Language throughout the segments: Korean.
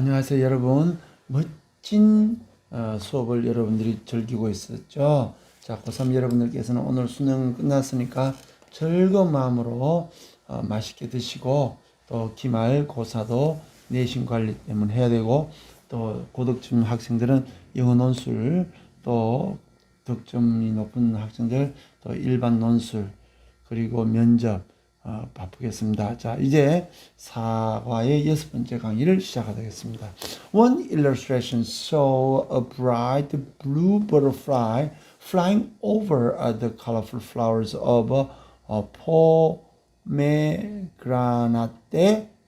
안녕하세요 여러분. 멋진 어, 수업을 여러분들이 즐기고 있었죠? 자 고3 여러분들께서는 오늘 수능 끝났으니까 즐거운 마음으로 어, 맛있게 드시고 또 기말 고사도 내신 관리 때문에 해야 되고 또 고득점 학생들은 영어 논술 또 득점이 높은 학생들 또 일반 논술 그리고 면접 어, 바쁘겠습니다. 자, 이제 사과의 여섯 번째 강의를 시작하겠습니다. One illustration show a bright blue butterfly flying over uh, the colorful flowers of a, a pomegranate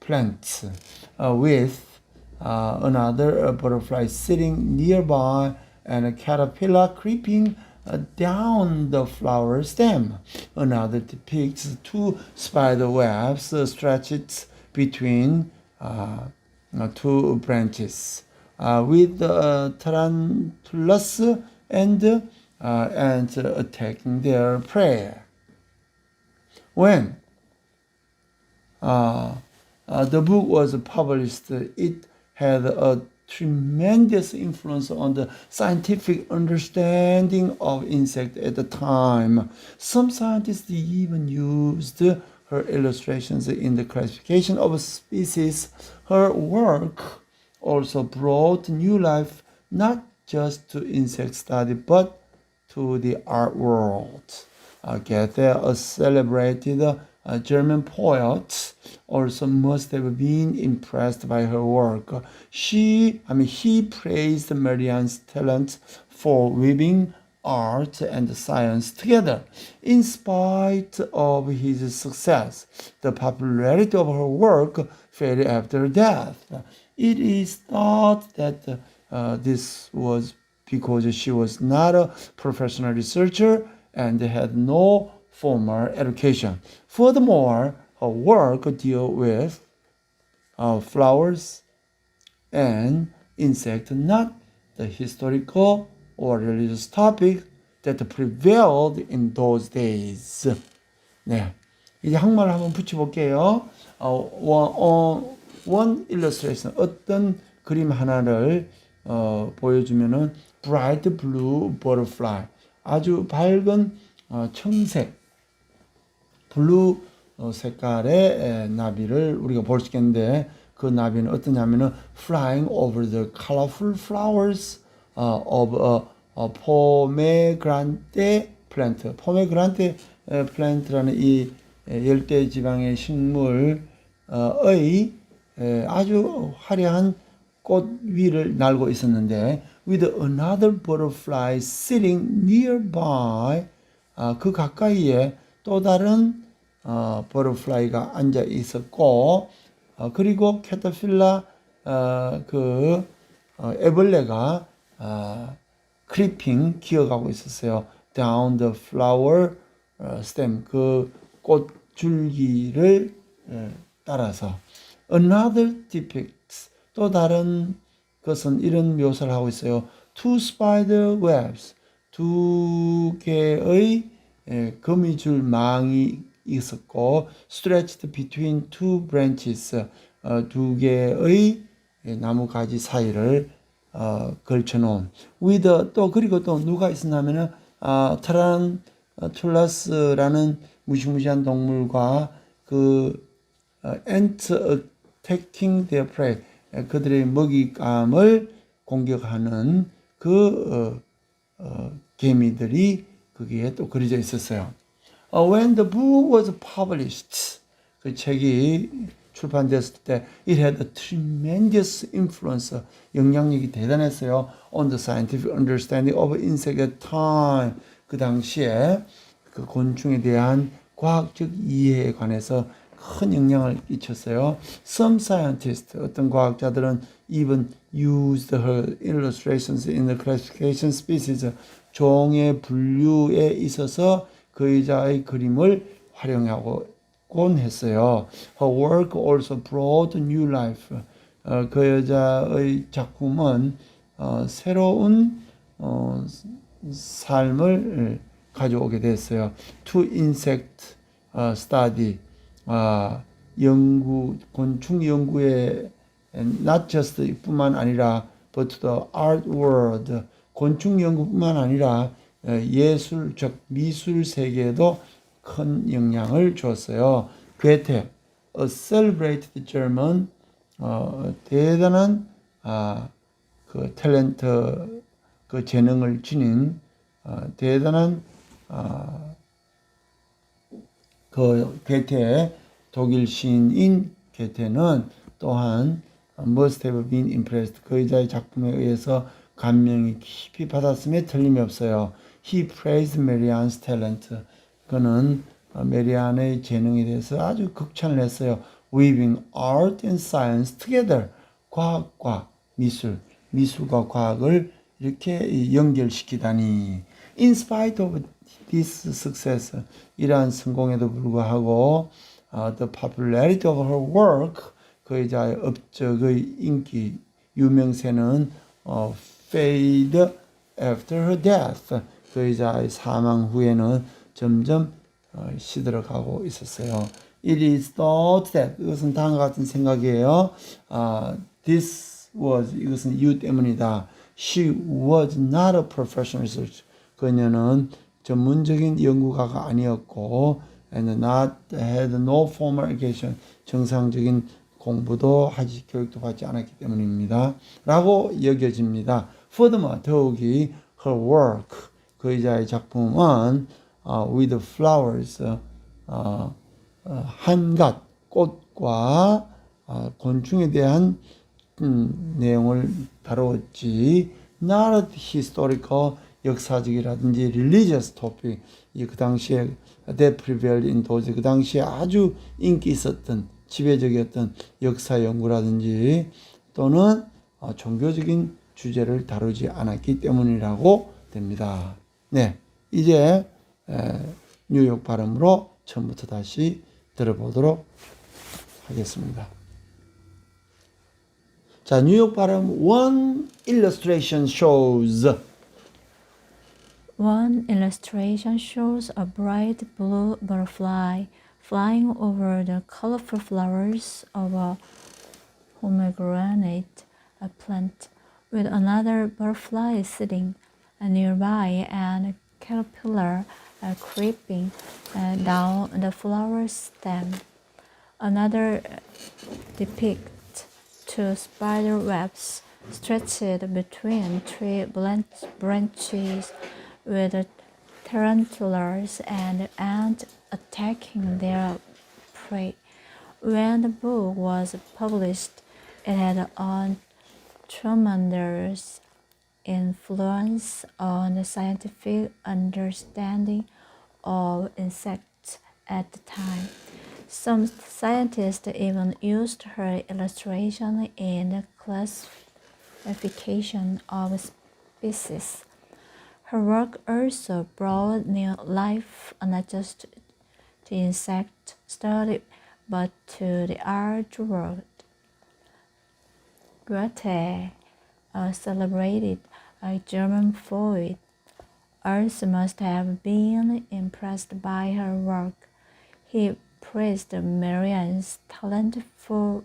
plant uh, with uh, another uh, butterfly sitting nearby and a caterpillar creeping uh, down the flower stem. Another depicts two spider webs uh, stretched between uh, uh, two branches, uh, with uh, tarantulas and uh, ants attacking their prey. When uh, uh, the book was published, it had a tremendous influence on the scientific understanding of insects at the time. Some scientists even used her illustrations in the classification of species. Her work also brought new life not just to insect study but to the art world. Uh, Goethe, a celebrated uh, German poet, also must have been impressed by her work. She, I mean, he praised Marianne's talent for weaving art and science together. In spite of his success, the popularity of her work faded after death. It is thought that uh, this was because she was not a professional researcher and had no formal education. Furthermore, her work deal with uh, flowers and insect, not the historical or religious topic that prevailed in those days. 네, 이제 한말 한번 붙여볼게요. 어, 원, 어, one illustration 어떤 그림 하나를 어, 보여주면은 bright blue butterfly 아주 밝은 어, 청색 블루 어, 색깔의 에, 나비를 우리가 볼 수 있겠는데 그 나비는 어떠냐면은 flying over the colorful flowers uh, of a, pomegranate plant. pomegranate plant라는 이 에, 열대 지방의 식물의 에, 아주 화려한 꽃 위를 날고 있었는데 with another butterfly sitting nearby 아, 그 가까이에 또 다른 어, 버터플라이가 앉아 있었고 어, 그리고 캐터필라 어, 그 어, 애벌레가 어, 크리핑 기어가고 있었어요. down the flower 어, stem 그 꽃 줄기를 어, 따라서 another depicts 또 다른 것은 이런 묘사를 하고 있어요. two spider webs 두 개의 예, 거미줄 망이 있었고 stretched between two branches 어, 두 개의 예, 나무 가지 사이를 어, 걸쳐놓은 with 또 그리고 또 누가 있었냐면은 아, 타란툴라스라는 무시무시한 동물과 그 어, ant attacking their prey 예, 그들의 먹잇감을 공격하는 그 어, 어, 개미들이 거기에 또 그려져 있었어요. 어, when the book was published, 그 책이 출판됐을 때 it had a tremendous influence, 영향력이 대단했어요. on the scientific understanding of insect at time. 그 당시에 그 곤충에 대한 과학적 이해에 관해서 큰 영향을 끼쳤어요. Some scientists, 어떤 과학자들은 even used her illustrations in the classification species, 종의 분류에 있어서 그 여자의 그림을 활용하곤 했어요. Her work also brought new life. 어, 그 여자의 작품은 어, 새로운 어, 삶을 가져오게 됐어요. To insect 어, study, 아, 연구, 곤충 연구에 not just 뿐만 아니라 but the art world 곤충 연구뿐만 아니라 어, 예술적 미술 세계에도 큰 영향을 주었어요. 괴테, a celebrated German 어, 대단한 아, 그 탤런트 그 재능을 지닌 어, 대단한 아, 그 게테의 독일 시인인 게테는 또한 must have been impressed 그 여자의 작품에 의해서 감명이 깊이 받았음에 틀림이 없어요. He praised Marianne's talent. 그는 어, 메리안의 재능에 대해서 아주 극찬을 했어요. Weaving art and science together. 과학과 미술, 미술과 과학을 이렇게 연결시키다니. In spite of this success, 이러한 성공에도 불구하고 어, the popularity of her work, 그 여자의 업적의 인기, 유명세는 어, fade after her death. 그 여자의 사망 후에는 점점 어, 시들어가고 있었어요. It is thought that 이것은 다음과 같은 생각이에요. 아, this was 이것은 이유 때문이다. She was not a professional researcher. 그녀는 전문적인 연구가가 아니었고 and not had no formal education. 정상적인 공부도 하지 교육도 받지 않았기 때문입니다. 라고 여겨집니다. Furthermore, 더욱이 her work 그 여자의 작품은 어, with flowers 어, 어, 한갓 꽃과 어, 곤충에 대한 음, 내용을 다루었지 not historical 역사적이라든지 religious topic 이그 당시에 that prevailed in those 그 당시에 아주 인기 있었던 지배적이었던 역사 연구라든지 또는 어, 종교적인 주제를 다루지 않았기 때문이라고 됩니다. 네, 이제 에, 뉴욕 발음으로 처음부터 다시 들어보도록 하겠습니다. 자, 뉴욕 발음 one illustration shows One illustration shows a bright blue butterfly flying over the colorful flowers of a pomegranate a plant, with another butterfly sitting nearby and a caterpillar uh, creeping uh, down the flower stem. Another depicts two spider webs stretched between tree branches with tarantulas and ants attacking their prey. When the book was published, it had a tremendous influence on the scientific understanding of insects at the time. Some scientists even used her illustration in the classification of species. Her work also brought new life not just to insect study but to the art world. Goethe, a celebrated uh, German poet, also must have been impressed by her work. He praised Marianne's talent for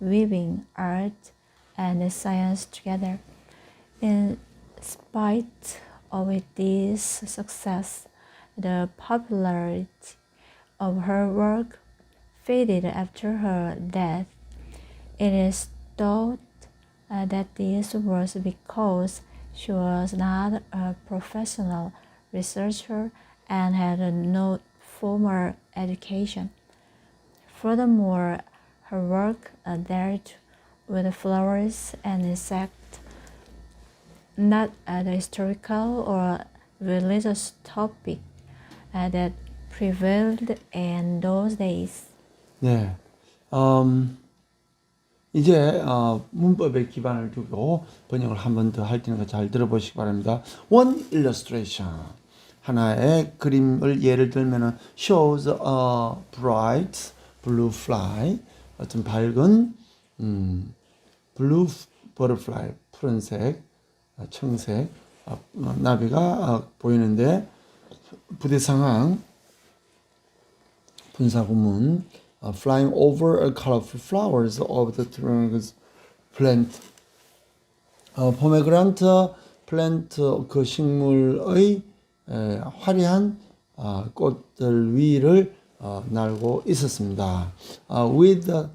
weaving art and science together. In spite of this success, the popularity of her work faded after her death. It is thought uh, that this was because she was not a professional researcher and had no formal education. Furthermore, her work uh, dealt with flowers and insects, not uh, the historical or religious topic uh, that prevailed in those days. 네. 음, 이제 어, 문법에 기반을 두고 번역을 한 번 더 할 테니까 잘 들어보시기 바랍니다. One illustration. 하나의 그림을 예를 들면은 shows a bright blue fly. 어떤 밝은 음, blue butterfly 푸른색, 어, 청색 어, 어, 나비가 어, 보이는데 부대 상황 분사 구문 uh, flying over a colorful flowers of the trunks plant. 어, 포메그란트 플랜트 그 식물의 에, 화려한 어, 꽃들 위를 어, 날고 있었습니다. 어, with uh,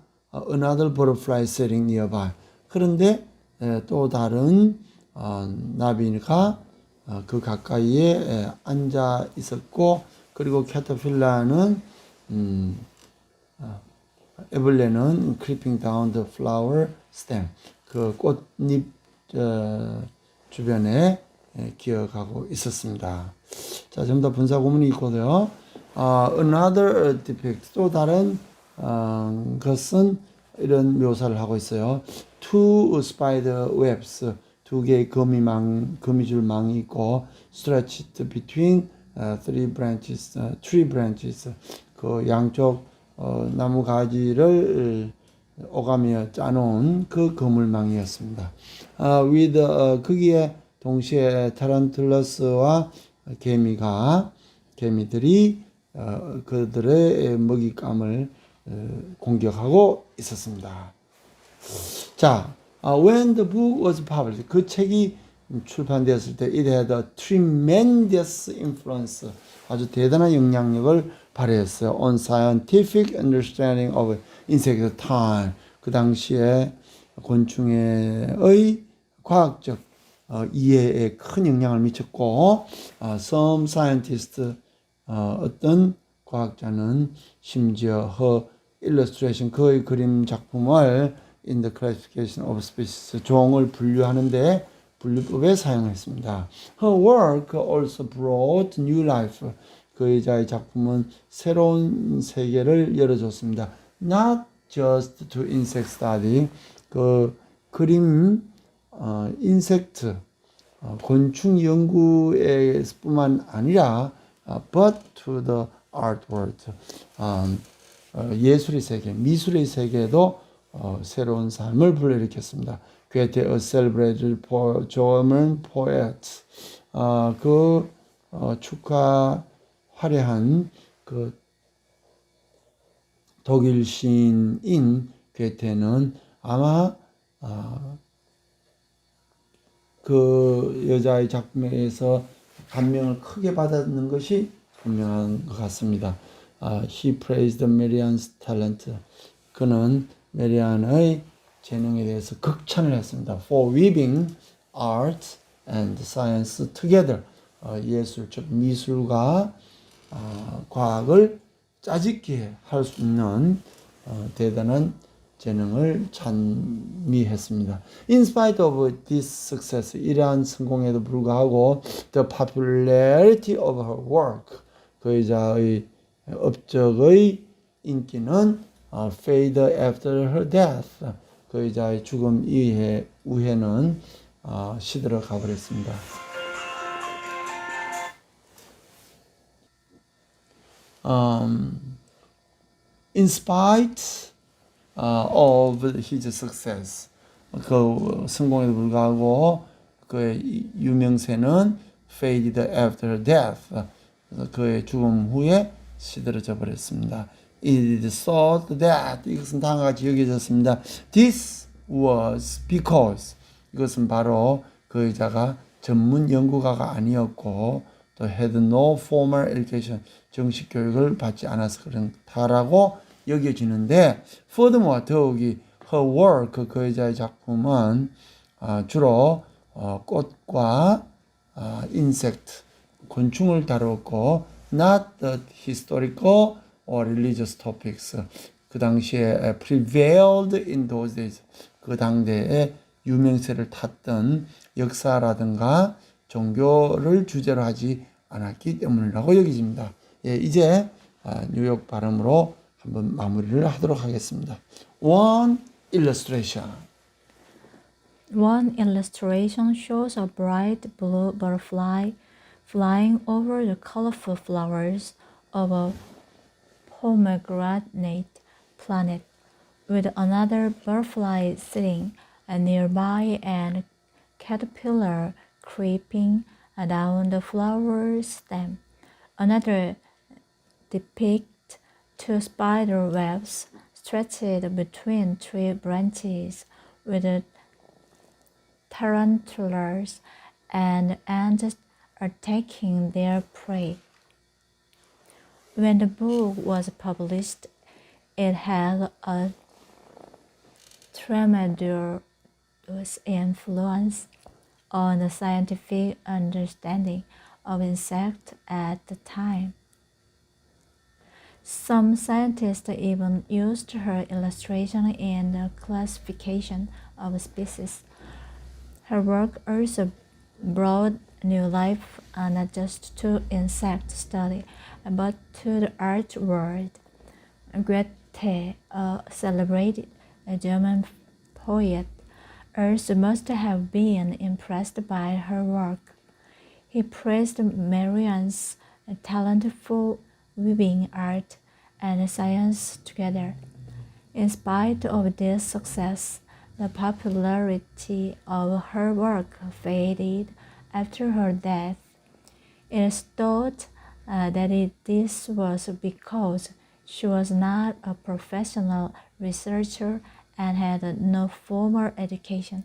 another butterfly sitting nearby. 그런데 에, 또 다른 어, 나비가 어, 그 가까이에 에, 앉아 있었고 그리고 캐터필라는 음, 애벌레는 creeping down the flower stem 그 꽃잎 어, 주변에 예, 기어가고 있었습니다. 자, 다 분사 구문이 있고요. 아, another depict 또 다른 어, 것은 이런 묘사를 하고 있어요. Two spider webs 두 개의 거미망 거미줄 망이 있고 stretched between uh, three branches, uh, tree branches 그 양쪽 어, 나무 가지를 오가며 짜놓은 그 거물망이었습니다. 아, with 어, 거기에 동시에 타란툴러스와 개미가 개미들이 어, 그들의 먹잇감을 어, 공격하고 있었습니다. 자, 아, when the book was published, 그 책이 출판되었을 때 it had a tremendous influence, 아주 대단한 영향력을 발휘했어요. on scientific understanding of insect time. 그 당시에 곤충의 과학적 어, 이해에 큰 영향을 미쳤고, 어, some scientists, 어, 어떤 과학자는 심지어 her illustration, 그의 그림 작품을 in the classification of species, 종을 분류하는데 분류법에 사용했습니다. Her work also brought new life. 그 여자의 작품은 새로운 세계를 열어줬습니다. Not just to insect study. 그 그림 어, 인섹트 어, 곤충 연구에뿐만 아니라 어, but to the art world 음, 어, 예술의 세계, 미술의 세계에도 어, 새로운 삶을 불러일으켰습니다. 괴테 a celebrated po- German poet 어, 그 어, 축하 화려한 그 독일 시인인 괴테는 아마 어, 그 여자의 작품에서 감명을 크게 받았는 것이 분명한 것 같습니다. 아, he praised Marianne's talent. 그는 메리안의 재능에 대해서 극찬을 했습니다. For weaving art and science together. 어, 예술, 즉 미술과 어, 과학을 짜집게 할 수 있는 어, 대단한 재능을 찬미했습니다. In spite of this success, 이러한 성공에도 불구하고 the popularity of her work, 그 여자의 업적의 인기는 어, fade after her death, 그 여자의 죽음 이후에 후에는 어, 시들어 가버렸습니다. Um, in spite uh, of his success, 그 성공에도 불구하고 그의 유명세는 faded after death. 그의 죽음 후에 시들어져 버렸습니다. It is thought that 이것은 다음과 같이 여겨졌습니다. This was because 이것은 바로 그 여자가 전문 연구가가 아니었고 또 had no formal education 정식 교육을 받지 않아서 그렇다라고 여겨지는데 furthermore 더욱이 her work 그 여자의 작품은 아, 주로 어, 꽃과 아, insect 곤충을 다뤘고 not the historical or religious topics 그 당시에 prevailed in those days 그 당대에 유명세를 탔던 역사라든가 종교를 주제로 하지 않았기 때문이라고 여겨집니다. 예, 이제 아, 뉴욕 발음으로 한번 마무리를 하도록 하겠습니다. One illustration. One illustration shows a bright blue butterfly flying over the colorful flowers of a pomegranate planet, with another butterfly sitting nearby and caterpillar creeping down the flower stem. Another depicts two spider webs stretched between tree branches with tarantulas and ants attacking their prey. When the book was published, it had a tremendous influence on the scientific understanding of insects at the time. Some scientists even used her illustration in the classification of species. Her work also brought new life and not just to insect study, but to the art world. Goethe, a celebrated German poet, also must have been impressed by her work. He praised Marianne's talent for weaving art and science together. In spite of this success, the popularity of her work faded after her death. It is thought uh, that it, this was because she was not a professional researcher and had no formal education.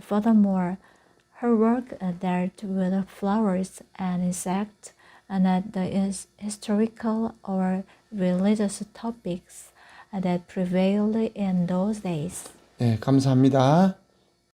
Furthermore, her work uh, dealt with flowers and insects and not the his- historical or religious topics that prevailed in those days. 네, 감사합니다.